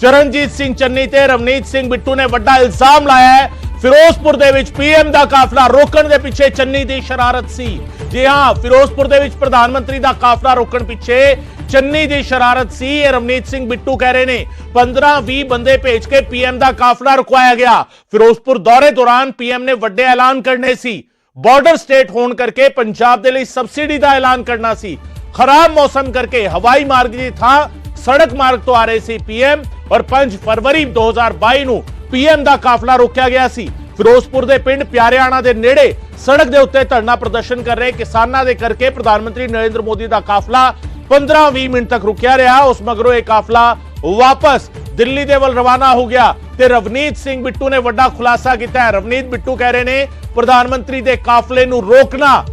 ਚਰਨਜੀਤ ਸਿੰਘ ਚੰਨੀ ਤੇ ਰਵਨੀਤ ਸਿੰਘ ਬਿੱਟੂ ਨੇ ਵੱਡਾ ਇਲਜ਼ਾਮ ਲਾਇਆ ਹੈ। ਫਿਰੋਜ਼ਪੁਰ ਦੇ ਵਿੱਚ ਪੀਐਮ ਦਾ ਕਾਫਲਾ ਰੋਕਣ ਦੇ ਪਿੱਛੇ ਚੰਨੀ ਦੀ ਸ਼ਰਾਰਤ ਸੀ। ਜੀ ਹਾਂ, ਫਿਰੋਜ਼ਪੁਰ ਦੇ ਵਿੱਚ ਪ੍ਰਧਾਨ ਮੰਤਰੀ ਦਾ ਕਾਫਲਾ ਰੋਕਣ ਪਿੱਛੇ ਚੰਨੀ ਦੀ ਸ਼ਰਾਰਤ ਸੀ, ਇਹ ਰਵਨੀਤ ਸਿੰਘ ਬਿੱਟੂ ਕਹਿ ਰਹੇ ਨੇ। 15-20 ਬੰਦੇ ਭੇਜ ਕੇ ਪੀਐਮ ਦਾ ਕਾਫਲਾ ਰੁਕਵਾਇਆ ਗਿਆ। ਫਿਰੋਜ਼ਪੁਰ ਦੌਰੇ ਦੌਰਾਨ ਪੀਐਮ ਨੇ ਵੱਡੇ ਐਲਾਨ ਕਰਨੇ ਸੀ। ਬਾਰਡਰ ਸਟੇਟ ਹੋਣ ਕਰਕੇ ਪੰਜਾਬ ਦੇ ਲਈ ਸਬਸਿਡੀ ਦਾ ਐਲਾਨ ਕਰਨਾ ਸੀ। ਖਰਾਬ ਮੌਸਮ ਕਰਕੇ ਹਵਾਈ ਮਾਰਗ ਦੀ ਥਾਂ ਸੜਕ ਮਾਰਗ ਤੋਂ ਆ ਰਹੇ ਸੀ ਪੀਐਮ ਔਰ 5 ਫਰਵਰੀ 2022 ਨੂੰ ਪੀਐਮ ਦਾ ਕਾਫਲਾ ਰੋਕਿਆ ਗਿਆ ਸੀ। ਫਿਰੋਜ਼ਪੁਰ ਦੇ ਪਿੰਡ ਪਿਆਰਿਆਣਾ ਦੇ ਨੇੜੇ ਸੜਕ ਦੇ ਉੱਤੇ ਧਰਨਾ ਪ੍ਰਦਰਸ਼ਨ ਕਰ ਰਹੇ ਕਿਸਾਨਾਂ ਦੇ ਕਰਕੇ ਪ੍ਰਧਾਨ ਮੰਤਰੀ ਨਰਿੰਦਰ ਮੋਦੀ ਦਾ ਕਾਫਲਾ 15-20 ਮਿੰਟ ਤੱਕ ਰੁਕਿਆ ਰਿਹਾ। ਉਸ ਮਗਰੋਂ ਇਹ ਕਾਫਲਾ ਵਾਪਸ ਦਿੱਲੀ ਦੇ ਵੱਲ ਰਵਾਨਾ ਹੋ ਗਿਆ ਤੇ ਰਵਨੀਤ ਸਿੰਘ ਬਿੱਟੂ ਨੇ ਵੱਡਾ ਖੁਲਾਸਾ ਕੀਤਾ ਹੈ। ਰਵਨੀਤ ਬਿੱਟੂ ਕਹਿ ਰਹੇ ਨੇ, ਪ੍ਰਧਾਨ ਮੰਤਰੀ ਦੇ ਕਾਫਲੇ ਨੂੰ ਰੋਕਣਾ।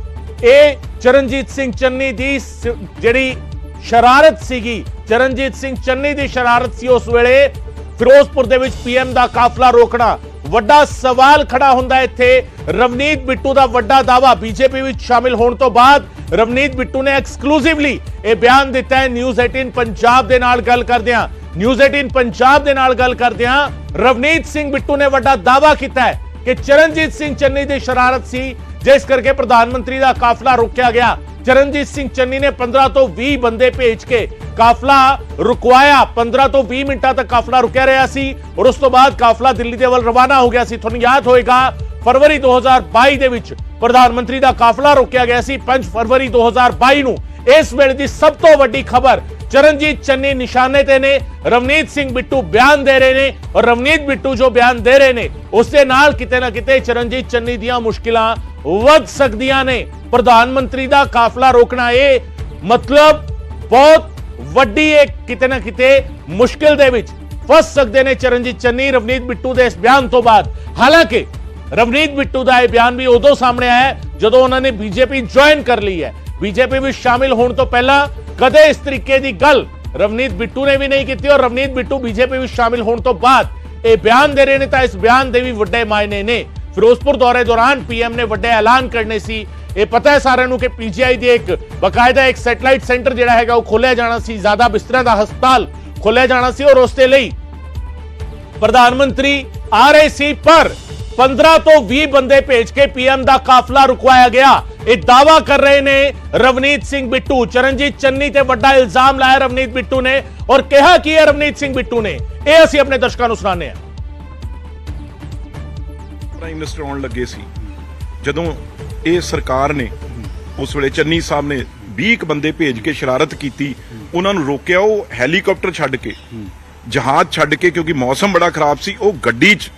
ਇਹ ਚਰਨਜੀਤ ਸਿੰਘ ਚੰਨੀ ਦੀ ਜਿਹੜੀ ਸ਼ਰਾਰਤ ਸੀਗੀ ਚਰਨਜੀਤ ਸਿੰਘ ਚੰਨੀ ਦੀ ਸ਼ਰਾਰਤ ਸੀ ਉਸ ਵੇਲੇ। ਫਿਰੋਜ਼ਪੁਰ ਦੇ ਵਿੱਚ ਪੀਐਮ ਦਾ ਕਾਫਲਾ ਰੋਕਣਾ। ਵੱਡਾ ਸਵਾਲ ਖੜਾ ਹੁੰਦਾ ਇੱਥੇ। ਰਵਨੀਤ ਬਿੱਟੂ ਦਾ ਵੱਡਾ ਦਾਵਾ ਬੀਜੇਪੀ ਵਿੱਚ ਸ਼ਾਮਿਲ ਹੋਣ ਤੋਂ ਬਾਅਦ। ਰਵਨੀਤ ਬਿੱਟੂ ਨੇ ਐਕਸਕਲੂਸਿਵਲੀ ਇਹ ਬਿਆਨ ਦਿੱਤਾ ਹੈ। ਨਿਊਜ਼ 18 ਪੰਜਾਬ ਦੇ ਨਾਲ ਗੱਲ ਕਰਦਿਆਂ। ਨਿਊਜ਼ 18 ਪੰਜਾਬ ਦੇ ਨਾਲ ਗੱਲ ਕਰਦਿਆਂ ਰਵਨੀਤ ਸਿੰਘ ਬਿੱਟੂ ਨੇ ਵੱਡਾ ਦਾਵਾ ਕੀਤਾ ਹੈ ਕਿ ਚਰਨਜੀਤ ਸਿੰਘ ਚੰਨੀ ਦੀ ਸ਼ਰਾਰਤ ਸੀ। ਜਿਸ ਕਰਕੇ ਪ੍ਰਧਾਨ ਮੰਤਰੀ ਦਾ ਕਾਫਲਾ ਰੋਕਿਆ ਗਿਆ। ਚਰਨਜੀਤ ਸਿੰਘ ਚੰਨੀ ਨੇ 15 ਤੋਂ 20 ਬੰਦੇ ਭੇਜ ਕੇ ਕਾਫਲਾ ਰੁਕਵਾਇਆ। 15 ਤੋਂ 20 ਮਿੰਟਾਂ ਤੱਕ ਕਾਫਲਾ ਰੁਕਿਆ ਰਿਹਾ ਸੀ ਔਰ ਉਸ ਤੋਂ ਬਾਅਦ ਕਾਫਲਾ ਦਿੱਲੀ ਦੇ ਵੱਲ ਰਵਾਨਾ ਹੋ ਗਿਆ ਸੀ। ਤੁਹਾਨੂੰ ਯਾਦ ਹੋਏਗਾ, ਫਰਵਰੀ 2022 ਦੇ ਵਿੱਚ ਪ੍ਰਧਾਨ ਮੰਤਰੀ ਦਾ ਕਾਫਲਾ ਰੋਕਿਆ ਗਿਆ ਸੀ। 5 ਫਰਵਰੀ 2022 ਨੂੰ ਇਸ ਵੇਲੇ ਦੀ ਸਭ ਤੋਂ ਵੱਡੀ ਖਬਰ ਚਰਨਜੀਤ ਚੰਨੀ ਨਿਸ਼ਾਨੇ ਤੇ ਨੇ, ਰਵਨੀਤ ਸਿੰਘ ਬਿੱਟੂ ਬਿਆਨ ਦੇ ਰਹੇ ਨੇ ਔਰ ਰਵਨੀਤ ਬਿੱਟੂ ਜੋ ਬਿਆਨ ਦੇ ਰਹੇ ਨੇ, ਉਸ ਦੇ ਨਾਲ ਕਿਤੇ ਨਾ ਕਿਤੇ ਚਰਨਜੀਤ ਚੰਨੀ ਦੀਆਂ ਮੁਸ਼ਕਿਲਾਂ ਵੱਧ ਸਕਦੀਆਂ ਨੇ। ਪ੍ਰਧਾਨ ਮੰਤਰੀ ਦਾ ਕਾਫਲਾ ਰੋਕਣਾ ਇਹ ਮਤਲਬ ਬਹੁਤ ਵੱਡੀ ਇੱਕ ਕਿਤੇ ਨਾ ਕਿਤੇ ਮੁਸ਼ਕਿਲ ਦੇ ਵਿੱਚ ਫਸ ਸਕਦੇ ਨੇ ਚਰਨਜੀਤ ਚੰਨੀ, ਰਵਨੀਤ ਬਿੱਟੂ ਦੇ ਇਸ ਬਿਆਨ ਤੋਂ ਬਾਅਦ। ਹਾਲਾਂਕਿ ਰਵਨੀਤ ਬਿੱਟੂ ਦਾ ਇਹ ਬਿਆਨ ਵੀ ਉਦੋਂ ਸਾਹਮਣੇ ਆਇਆ ਜਦੋਂ ਉਹਨਾਂ ਨੇ ਬੀਜੇਪੀ ਜੁਆਇਨ ਕਰ ਲਈ ਹੈ। ਬੀਜੇਪੀ ਵਿੱਚ ਸ਼ਾਮਿਲ ਹੋਣ ਤੋਂ ਪਹਿਲਾਂ ਕਦੇ ਇਸ ਤਰੀਕੇ ਦੀ ਗੱਲ ਰਵਨੀਤ ਬਿੱਟੂ ਨੇ ਵੀ ਨਹੀਂ ਕੀਤੀ ਔਰ ਰਵਨੀਤ ਬਿੱਟੂ ਬੀਜੇਪੀ ਵਿੱਚ ਸ਼ਾਮਿਲ ਹੋਣ ਤੋਂ ਬਾਅਦ ਇਹ ਬਿਆਨ ਦੇ ਰਹੇ ਨੇ ਤਾਂ ਇਸ ਬਿਆਨ ਦੇ ਵੀ ਵੱਡੇ ਮਾਇਨੇ ਨੇ। ਫਿਰੋਜ਼ਪੁਰ ਦੌਰੇ ਦੌਰਾਨ ਪੀਐਮ ਨੇ ਵੱਡੇ ਐਲਾਨ ਕਰਨੇ ਸੀ। ਇਹ ਪਤਾ ਹੈ ਸਾਰਿਆਂ ਨੂੰ ਕਿ ਪੀਜੀਆਈ ਦੀ ਇੱਕ ਬਕਾਇਦਾ ਇੱਕ ਸੈਟਲਾਈਟ ਸੈਂਟਰ ਜਿਹੜਾ ਹੈਗਾ ਉਹ ਖੋਲਿਆ ਜਾਣਾ ਸੀ। ਜ਼ਿਆਦਾ ਬਿਸਤਰਿਆਂ ਦਾ ਹਸਪਤਾਲ ਖੋਲਿਆ ਜਾਣਾ ਸੀ ਔਰ ਉਸ ਦੇ ਲਈ ਪ੍ਰਧਾਨ ਮੰਤਰੀ ਆ ਰਹੇ ਸੀ ਪਰ 15 ਤੋਂ 20 ਬੰਦੇ ਭੇਜ ਕੇ ਪੀਐਮ ਦਾ ਕਾਫਲਾ ਰੁਕਵਾਇਆ ਗਿਆ। ਇਹ ਦਾਵਾ ਕਰ ਰਹੇ ਨੇ ਰਵਨੀਤ ਸਿੰਘ ਬਿੱਟੂ। ਚਰਨਜੀਤ ਚੰਨੀ ਤੇ ਵੱਡਾ ਇਲਜ਼ਾਮ ਲਾਇਆ ਰਵਨੀਤ ਬਿੱਟੂ ਨੇ ਔਰ ਕਿਹਾ ਕੀ ਹੈ ਰਵਨੀਤ ਸਿੰਘ ਬਿੱਟੂ ਨੇ। ਇਹ ਅਸੀਂ ਆਪਣੇ ਦਰਸ਼ਕਾਂ ਨੂੰ ਸੁਣਾਉਂਦੇ ਹਾਂ। ਪ੍ਰਾਈਮ ਮਿਨਿਸਟਰ ਆਉਣ ਲੱਗੇ ਸੀ। ਜਦੋਂ ਇਹ ਸਰਕਾਰ ਨੇ, ਉਸ ਵੇਲੇ ਚੰਨੀ ਸਾਹਿਬ ਨੇ 20 ਕੁ ਬੰਦੇ ਭੇਜ ਕੇ ਸ਼ਰਾਰਤ ਕੀਤੀ, ਉਹਨਾਂ ਨੂੰ ਰੋਕਿਆ ਉਹ ਹੈਲੀਕਾਪਟਰ ਛੱਡ ਕੇ, ਜਹਾਜ਼ ਛੱਡ ਕੇ ਕਿਉਂਕਿ ਮੌਸਮ ਬੜਾ ਖਰਾਬ ਸੀ, ਉਹ ਗੱਡੀ 'ਚ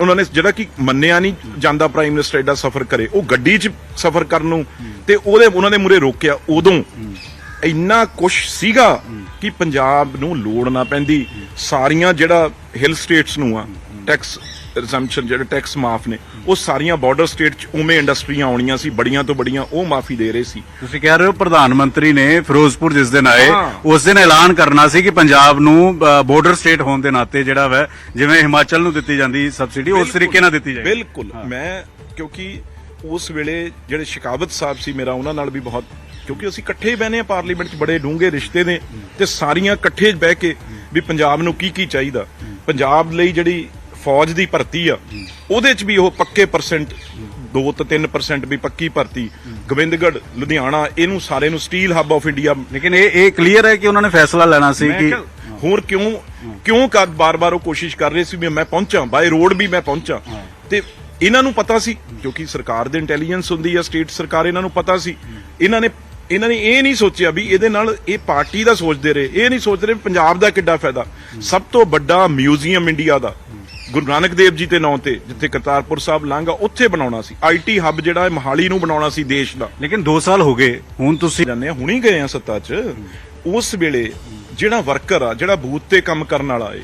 ਉਹਨਾਂ ਨੇ ਜਿਹੜਾ ਕਿ ਮੰਨਿਆ ਨਹੀਂ ਜਾਂਦਾ ਪ੍ਰਾਈਮ ਮਿਨਿਸਟਰ ਐਡਾ ਸਫ਼ਰ ਕਰੇ, ਉਹ ਗੱਡੀ 'ਚ ਸਫ਼ਰ ਕਰਨ ਨੂੰ ਤੇ ਉਹਦੇ, ਉਹਨਾਂ ਦੇ ਮੂਰੇ ਰੋਕਿਆ ਉਦੋਂ। ਇੰਨਾ ਕੁਛ ਸੀਗਾ ਕਿ ਪੰਜਾਬ ਨੂੰ ਲੋੜ ਨਾ ਪੈਂਦੀ। ਸਾਰੀਆਂ ਜਿਹੜਾ ਹਿਲ ਸਟੇਟਸ ਨੂੰ ਆ ਟੈਕਸ ਰਿਜ਼ੰਪਸ਼ਨ ਜਿਹੜੇ ਟੈਕਸ ਮਾਫ ਨੇ ਉਹ ਸਾਰੀਆਂ ਬਾਰਡਰ ਸਟੇਟ 'ਚ ਉਵੇਂ ਇੰਡਸਟਰੀਆਂ ਆਉਣੀਆਂ ਸੀ ਬੜੀਆਂ ਤੋਂ ਬੜੀਆਂ ਉਹ ਮਾਫੀ ਦੇ ਰਹੇ ਸੀ। ਤੁਸੀਂ ਕਹਿ ਰਹੇ ਹੋ ਪ੍ਰਧਾਨ ਮੰਤਰੀ ਨੇ ਫਿਰੋਜ਼ਪੁਰ ਜਿਸ ਦਿਨ ਆਏ। ਉਸ ਦਿਨ ਐਲਾਨ ਕਰਨਾ ਸੀ ਕਿ ਪੰਜਾਬ ਨੂੰ ਬਾਰਡਰ ਸਟੇਟ ਹੋਣ ਦੇ ਨਾਤੇ ਜਿਹੜਾ ਵੈ ਜਿਵੇਂ ਹਿਮਾਚਲ ਨੂੰ ਦਿੱਤੀ ਜਾਂਦੀ ਸਬਸਿਡੀ ਉਸ ਤਰੀਕੇ ਨਾਲ ਦਿੱਤੀ ਜਾਏ ਬਿਲਕੁਲ। ਮੈਂ ਕਿਉਂਕਿ ਉਸ ਵੇਲੇ ਜਿਹੜੇ ਸ਼ਿਕਾਵਤ ਸਾਹਿਬ ਸੀ ਮੇਰਾ ਉਹਨਾਂ ਨਾਲ ਵੀ ਬਹੁਤ ਕਿਉਂਕਿ ਅਸੀਂ ਇਕੱਠੇ ਹੀ ਬਹਿਨੇ ਆ ਪਾਰਲੀਮੈਂਟ 'ਚ ਬੜੇ ਡੂੰਘੇ ਰਿਸ਼ਤੇ ਨੇ ਤੇ ਸਾਰੀਆਂ ਇਕੱਠੇ ਬਹਿ ਕੇ ਵੀ ਪੰਜਾਬ ਨੂੰ ਕੀ ਕੀ ਚਾਹੀਦਾ ਪੰਜਾਬ ਲਈ ਜਿਹੜੀ ਫੌਜ ਦੀ ਭਰਤੀ ਆ ਉਹਦੇ 'ਚ ਵੀ ਉਹ ਪੱਕੇ ਪਰਸੈਂਟ 2 ਤੋਂ 3% ਵੀ ਪੱਕੀ ਭਰਤੀ। ਗੋਬਿੰਦਗੜ੍ਹ ਲੁਧਿਆਣਾ ਇਹਨੂੰ ਸਾਰੇ ਨੂੰ ਸਟੀਲ ਹੱਬ ਆਫ ਇੰਡੀਆ ਲੇਕਿਨ ਇਹ ਇਹ ਕਲੀਅਰ ਹੈ ਕਿ ਉਹਨਾਂ ਨੇ ਫੈਸਲਾ ਲੈਣਾ ਸੀ ਕਿ ਹੋਰ ਕਿਉਂ ਕਿਉਂ ਕਰ ਬਾਰ-ਬਾਰ ਉਹ ਕੋਸ਼ਿਸ਼ ਕਰ ਰਹੇ ਸੀ ਵੀ ਮੈਂ ਪਹੁੰਚਾਂ ਬਾਈ ਰੋਡ ਵੀ ਮੈਂ ਪਹੁੰਚਾਂ। ਤੇ ਇਹਨਾਂ ਨੂੰ ਪਤਾ ਸੀ ਕਿਉਂਕਿ ਸਰਕਾਰ ਦੇ ਇੰਟੈਲੀਜੈਂਸ ਹੁੰਦੀ ਆ ਸਟੇਟ ਸਰਕਾਰ ਇਹਨਾਂ ਨੂੰ ਪਤਾ ਸੀ। ਇਹਨਾਂ ਨੇ ਇਹਨਾਂ ਨੇ ਇਹ ਨਹੀਂ ਸੋਚਿਆ ਵੀ ਇਹਦੇ ਨਾਲ ਇਹ ਪਾਰਟੀ ਦਾ ਸੋਚਦੇ ਰਹੇ। ਇਹ ਨਹੀਂ ਸੋਚ ਰਹੇ ਪੰਜਾਬ ਦਾ ਕਿੱਡਾ ਫਾਇਦਾ। ਸਭ ਤੋਂ ਵੱਡਾ ਮਿਊਜ਼ੀਅਮ ਇੰਡੀਆ ਦਾ। ਗੁਰੂ ਨਾਨਕ ਦੇਵ ਜੀ ਦੇ ਨਾਂ ਤੇ ਜਿੱਥੇ ਕਰਤਾਰਪੁਰ ਸਾਹਿਬ ਲੰਘਾ ਉੱਥੇ ਬਣਾਉਣਾ ਸੀ। ਆਈਟੀ ਹੱਬ ਜਿਹੜਾ ਇਹ ਮੋਹਾਲੀ ਨੂੰ ਬਣਾਉਣਾ ਸੀ ਦੇਸ਼ ਦਾ। ਲੇਕਿਨ 2 ਸਾਲ ਹੋ ਗਏ ਹੁਣ ਤੁਸੀਂ ਆ ਹੁਣੀ ਗਏ ਆ ਸੱਤਾ 'ਚ। ਉਸ ਵੇਲੇ ਜਿਹੜਾ ਵਰਕਰ ਆ ਜਿਹੜਾ ਬੂਥ ਤੇ ਕੰਮ ਕਰਨ ਵਾਲਾ ਏ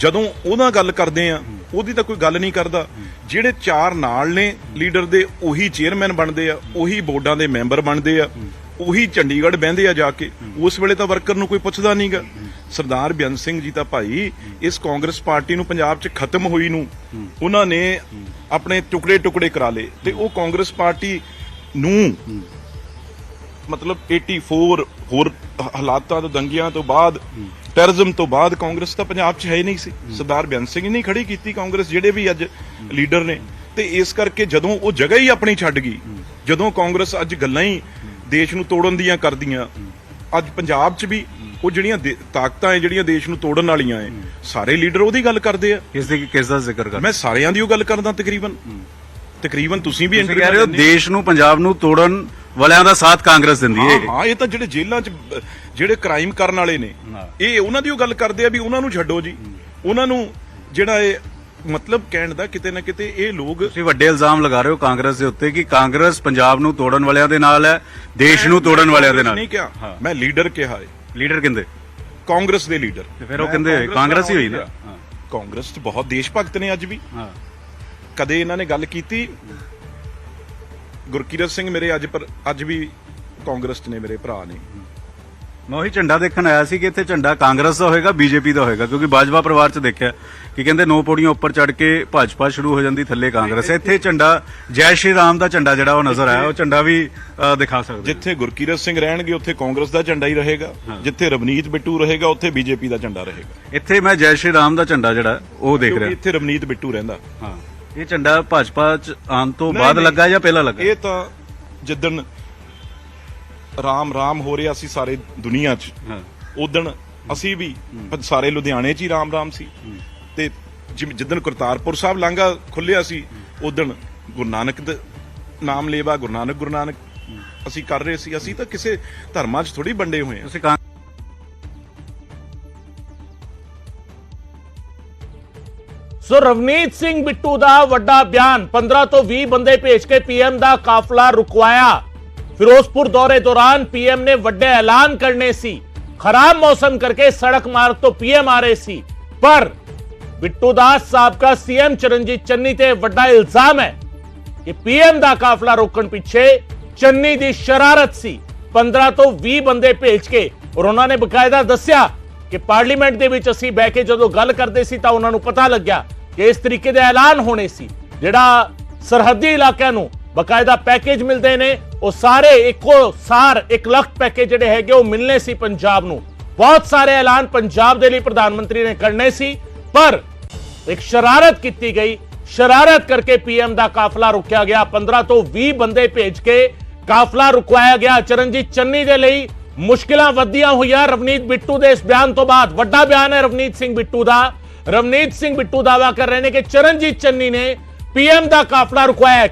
ਜਦੋਂ ਉਹਦਾ ਗੱਲ ਕਰਦੇ ਆ ਉਹਦੀ ਤਾਂ ਕੋਈ ਗੱਲ ਨਹੀਂ ਕਰਦਾ। ਜਿਹੜੇ ਚਾਰ ਨਾਲ ਨੇ ਲੀਡਰ ਦੇ ਉਹੀ ਚੇਅਰਮੈਨ ਬਣਦੇ ਆ ਉਹੀ ਬੋਰਡਾਂ ਦੇ ਮੈਂਬਰ ਬਣਦੇ ਆ ਉਹੀ ਚੰਡੀਗੜ੍ਹ ਬਹਿੰਦੇ ਆ ਜਾ ਕੇ। ਉਸ ਵੇਲੇ ਤਾਂ ਵਰਕਰ ਨੂੰ ਕੋਈ ਪੁੱਛਦਾ ਨਹੀਂਗਾ ਸਰਦਾਰ ਬਿਆਨ ਸਿੰਘ ਜੀ ਤਾਂ ਭਾਈ, ਇਸ ਕਾਂਗਰਸ ਪਾਰਟੀ ਨੂੰ ਪੰਜਾਬ 'ਚ ਖਤਮ ਹੋਈ ਨੂੰ, ਉਹਨਾਂ ਨੇ ਆਪਣੇ ਟੁਕੜੇ ਟੁਕੜੇ ਕਰਾ ਲਏ ਤੇ ਉਹ ਕਾਂਗਰਸ ਪਾਰਟੀ ਨੂੰ ਮਤਲਬ 84 ਹੋਰ ਹਾਲਾਤਾਂ ਤੋਂ ਦੰਗਿਆਂ ਤੋਂ ਬਾਅਦ ਟੈਰਰਿਜ਼ਮ ਤੋਂ ਬਾਅਦ ਕਾਂਗਰਸ ਤਾਂ ਪੰਜਾਬ 'ਚ ਹੈ ਹੀ ਨਹੀਂ ਸੀ। ਸਰਦਾਰ ਬੇਅੰਤ ਸਿੰਘ ਨੇ ਖੜੀ ਕੀਤੀ ਕਾਂਗਰਸ, ਜਿਹੜੇ ਵੀ ਅੱਜ ਲੀਡਰ ਨੇ। ਤੇ ਇਸ ਕਰਕੇ ਜਦੋਂ ਉਹ ਜਗ੍ਹਾ ਹੀ ਆਪਣੀ ਛੱਡ ਗਈ, ਜਦੋਂ ਕਾਂਗਰਸ ਅੱਜ ਗੱਲਾਂ ਹੀ ਦੇਸ਼ ਨੂੰ ਤੋੜਨ ਦੀਆਂ ਕਰਦੀਆਂ, ਅੱਜ ਪੰਜਾਬ 'ਚ ਵੀ ਉਹ ਜਿਹੜੀਆਂ ਦੇ- ਤਾਕਤਾਂ ਹੈ ਜਿਹੜੀਆਂ ਦੇਸ਼ ਨੂੰ ਤੋੜਨ ਵਾਲੀਆਂ ਹੈ ਸਾਰੇ ਲੀਡਰ ਉਹਦੀ ਗੱਲ ਕਰਦੇ ਆ। ਕਿਸ ਦੀ ਕਿਸ ਦਾ ਜ਼ਿਕਰ ਕਰ ਮੈਂ ਸਾਰਿਆਂ ਦੀ ਉਹ ਗੱਲ ਕਰਦਾ ਤਕਰੀਬਨ। ਤਕਰੀਬਨ ਤੁਸੀਂ ਵੀ ਤੁਸੀਂ ਕਹਿ ਰਹੇ ਹੋ interview ਦੇਸ਼ ਨੂੰ ਪੰਜਾਬ ਨੂੰ ਤੋੜਨ ਵਾਲਿਆਂ ਦਾ ਸਾਥ ਕਾਂਗਰਸ ਦਿੰਦੀ ਹਾਂ ਹੈ ਹਾਂ ਇਹ ਤਾਂ ਜਿਹੜੇ ਜੇਲ੍ਹਾਂ 'ਚ ਬ- ਜਿਹੜੇ ਕ੍ਰਾਈਮ ਕਰਨ ਵਾਲੇ ਨੇ ਹਾਂ। ਇਹ ਉਹਨਾਂ ਦੀ ਉਹ ਗੱਲ ਕਰਦੇ ਆ ਵੀ ਉਹਨਾਂ ਨੂੰ ਛੱਡੋ ਜੀ। ਉਹਨਾਂ ਨੂੰ ਜਿਹੜਾ ਇਹ ਮਤਲਬ ਕਹਿਣ ਦਾ ਕਿਤੇ ਨਾ ਕਿਤੇ ਇਹ ਲੋਕ ਤੁਸੀਂ ਵੱਡੇ ਇਲਜ਼ਾਮ ਲਗਾ ਰਹੇ ਹੋ ਕਾਂਗਰਸ ਦੇ ਉੱਤੇ ਕਿ ਕਾਂਗਰਸ ਪੰਜਾਬ ਨੂੰ ਤੋੜਨ ਵਾਲਿਆਂ ਦੇ ਨਾਲ ਹੈ ਦੇਸ਼ ਨੂੰ ਤੋੜਨ ਵਾਲਿਆਂ ਦੇ ਨਾਲ। ਨਹੀਂ ਕਿਹਾ। ਮੈਂ ਲੀਡਰ ਕਿਹਾ ਹੈ। ਲੀਡਰ ਕਹਿੰਦੇ ਕਾਂਗਰਸ ਦੇ ਲੀਡਰ ਤੇ ਫਿਰ ਉਹ ਕਹਿੰਦੇ ਕਾਂਗਰਸ ਹੀ ਹੋਈ ਨਾ। ਕਾਂਗਰਸ 'ਚ ਬਹੁਤ ਦੇਸ਼ ਭਗਤ ਨੇ ਅੱਜ ਵੀ। ਹਾਂ। ਕਦੇ ਇਹਨਾਂ ਨੇ ਗੱਲ ਕੀਤੀ? ਗੁਰਕੀਰਤ ਸਿੰਘ ਮੇਰੇ ਅੱਜ ਪਰ ਅੱਜ ਵੀ ਕਾਂਗਰਸ 'ਚ ਨੇ ਮੇਰੇ ਭਰਾ ਨੇ। ਮੈਂ ਉਹੀ ਝੰਡਾ ਦੇਖਣ ਆਇਆ ਸੀ ਕਿ ਇੱਥੇ ਝੰਡਾ ਕਾਂਗਰਸ ਦਾ ਹੋਏਗਾ ਬੀਜੇਪੀ ਦਾ ਹੋਏਗਾ ਕਿਉਂਕਿ ਬਾਜਵਾ ਪਰਿਵਾਰ 'ਚ ਦੇਖਿਆ ਕਿ ਕਹਿੰਦੇ ਨੌ ਪੌੜੀਆਂ ਉੱਪਰ ਚੜ ਕੇ ਭਾਜਪਾ ਸ਼ੁਰੂ ਹੋ ਜਾਂਦੀ ਥੱਲੇ ਕਾਂਗਰਸ। ਇੱਥੇ ਝੰਡਾ ਜੈ ਸ਼੍ਰੀ ਰਾਮ ਦਾ ਝੰਡਾ ਜਿਹੜਾ ਉਹ ਨਜ਼ਰ ਆਇਆ ਉਹ ਝੰਡਾ ਵੀ ਦਿਖਾ ਸਕਦੇ। ਜਿੱਥੇ ਗੁਰਕੀਰਤ ਸਿੰਘ ਰਹਿਣਗੇ ਉੱਥੇ ਕਾਂਗਰਸ ਦਾ ਝੰਡਾ ਹੀ ਰਹੇਗਾ। ਜਿੱਥੇ ਰਵਨੀਤ ਬਿੱਟੂ ਰਹੇਗਾ ਉੱਥੇ ਬੀਜੇਪੀ ਦਾ ਝੰਡਾ ਰਹੇਗਾ। ਇੱਥੇ ਮੈਂ ਜੈ ਸ਼੍ਰੀ ਰਾਮ ਦਾ ਝੰਡਾ ਜਿਹੜਾ ਉਹ ਦੇਖ ਰਿਹਾ। ਇੱਥੇ ਰਵਨੀਤ ਬਿੱਟੂ ਰਹਿੰਦਾ। ਹਾਂ। ਇਹ ਝੰਡਾ ਭਾਜਪਾ 'ਚ ਆਉਣ ਤੋਂ ਬਾਅਦ। ਲੱਗਾ ਜਾਂ ਪਹਿਲਾਂ ਲੱਗਾ? ਇਹ ਤਾਂ ਜਿੱਦਣ ਰਾਮ ਰਾਮ ਹੋ ਰਿਹਾ ਸੀ ਸਾਰੇ ਦੁਨੀਆ 'ਚ। ਹਾਂ। ਉਦਣ ਅਸੀਂ ਵੀ ਸਾਰੇ ਲੁਧਿਆਣੇ 'ਚ ਹੀ ਰਾਮ ਰਾਮ ਸੀ। ਤੇ ਜਿਵੇਂ ਜਿੱਦਣ ਕਰਤਾਰਪੁਰ ਸਾਹਿਬ ਲਾਂਘਾ ਖੁੱਲਿਆ ਸੀ ਉਦਣ ਗੁਰੂ ਨਾਨਕ ਦਾ ਨਾਮ ਲੇਵਾ ਗੁਰੂ ਨਾਨਕ ਗੁਰੂ ਨਾਨਕ ਅਸੀਂ ਕਰ ਰਹੇ ਸੀ। ਅਸੀਂ ਤਾਂ ਕਿਸੇ ਧਰਮਾਂ 'ਚ ਥੋੜੀ ਵੰਡੇ ਹੋਏ ਕਾਂ ਸੋ ਰਵਨੀਤ ਸਿੰਘ ਬਿੱਟੂ ਦਾ ਵੱਡਾ ਬਿਆਨ 15 ਤੋਂ 20 ਬੰਦੇ ਭੇਜ ਕੇ ਪੀਐਮ ਦਾ ਕਾਫਲਾ ਰੁਕਵਾਇਆ। ਫਿਰੋਜ਼ਪੁਰ ਦੌਰੇ ਦੌਰਾਨ ਪੀਐਮ ਨੇ ਵੱਡੇ ਐਲਾਨ ਕਰਨੇ ਸੀ। ਖਰਾਬ ਮੌਸਮ ਕਰਕੇ ਸੜਕ ਮਾਰਗ ਤੋਂ ਪੀਐਮ ਆ ਰਹੇ ਸੀ। ਪਰ ਬਿੱਟੂ ਦਾ ਸੀਐਮ ਚਰਨਜੀਤ ਚੰਨੀ ਤੇ ਵੱਡਾ ਇਲਜ਼ਾਮ ਹੈ ਕਿ ਪੀਐਮ ਦਾ ਕਾਫਲਾ ਰੋਕਣ ਪਿੱਛੇ ਚੰਨੀ ਦੀ ਸ਼ਰਾਰਤ ਸੀ। 15 ਤੋਂ 20 ਬੰਦੇ ਭੇਜ ਕੇ ਔਰ ਉਹਨਾਂ ਨੇ ਬਕਾਇਦਾ ਦੱਸਿਆ ਕਿ ਪਾਰਲੀਮੈਂਟ ਦੇ ਵਿੱਚ ਅਸੀਂ ਬਹਿ ਕੇ ਜਦੋਂ ਗੱਲ ਕਰਦੇ ਸੀ ਤਾਂ ਉਹਨਾਂ ਨੂੰ ਪਤਾ ਲੱਗਿਆ ਕਿ ਇਸ ਤਰੀਕੇ ਦੇ ਐਲਾਨ ਹੋਣੇ ਸੀ। ਜਿਹੜਾ ਸਰਹੱਦੀ ਇਲਾਕਿਆਂ ਨੂੰ ਬਕਾਇਦਾ ਪੈਕੇਜ ਮਿਲਦੇ ਨੇ ਉਹ ਸਾਰੇ ਇੱਕੋ ਸਾਰ 1 ਲੱਖ ਪੈਕੇਜ ਜਿਹੜੇ ਹੈਗੇ ਉਹ ਮਿਲਨੇ ਸੀ ਪੰਜਾਬ ਨੂੰ ਬਹੁਤ ਸਾਰੇ ਐਲਾਨ ਪੰਜਾਬ ਦੇ ਲਈ ਪ੍ਰਧਾਨ ਮੰਤਰੀ ਨੇ ਕਰਨੇ ਸੀ ਪਰ ਇੱਕ ਸ਼ਰਾਰਤ ਕੀਤੀ ਗਈ ਸ਼ਰਾਰਤ ਕਰਕੇ ਪੀਐਮ ਦਾ ਕਾਫਲਾ ਰੁਕਿਆ ਗਿਆ 15 ਤੋਂ 20 ਬੰਦੇ ਭੇਜ ਕੇ ਕਾਫਲਾ ਰੁਕਵਾਇਆ ਗਿਆ ਚਰਨਜੀਤ ਚੰਨੀ ਦੇ ਲਈ ਮੁਸ਼ਕਿਲਾਂ ਵਧੀਆਂ ਹੋਈਆਂ ਰਵਨੀਤ ਬਿੱਟੂ ਦੇ ਇਸ ਬਿਆਨ ਤੋਂ ਬਾਅਦ ਵੱਡਾ ਬਿਆਨ ਹੈ ਰਵਨੀਤ ਸਿੰਘ ਬਿੱਟੂ ਦਾ ਰਵਨੀਤ ਸਿੰਘ ਬਿੱਟੂ ਦਾਵਾ ਕਰ ਰਹੇ ਨੇ ਕਿ ਚਰਨਜੀਤ ਚੰਨੀ ਨੇ ਪੀਐਮ ਦਾ ਕਾਫਲਾ ਰੁਕਵਾਇਆ